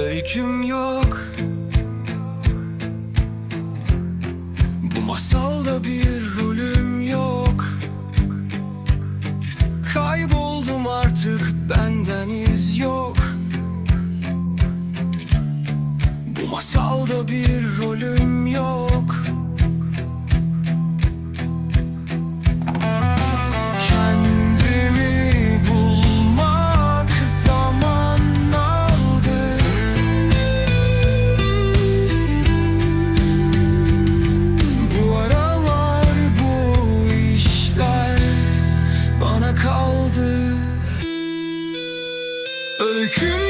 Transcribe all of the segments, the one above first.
öyküm yok. Bu masalda bir rolüm yok. Kayboldum artık benden iz yok. Bu masalda bir rolüm yok kaldı. Öyküm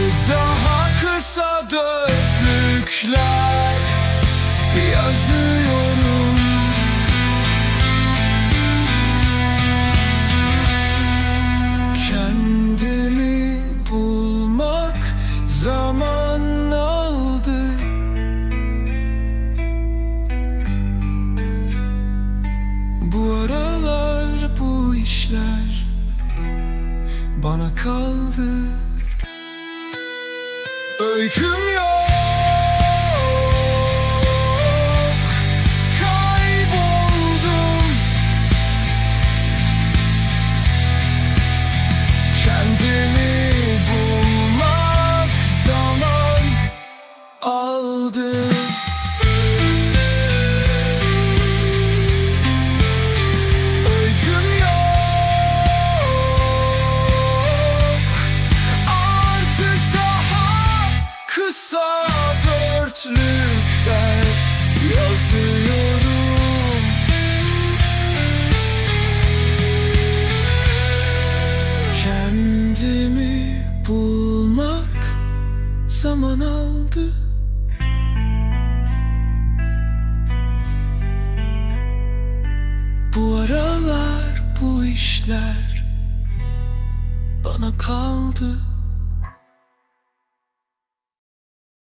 Artık daha kısa dörtlükler yazıyorum. Kendimi bulmak zaman aldı. Bu aralar bu işler bana kaldı Öyküm yok kısa dörtlükler yazıyorum. Kendimi bulmak zaman aldı. Bu aralar bu işler bana kaldı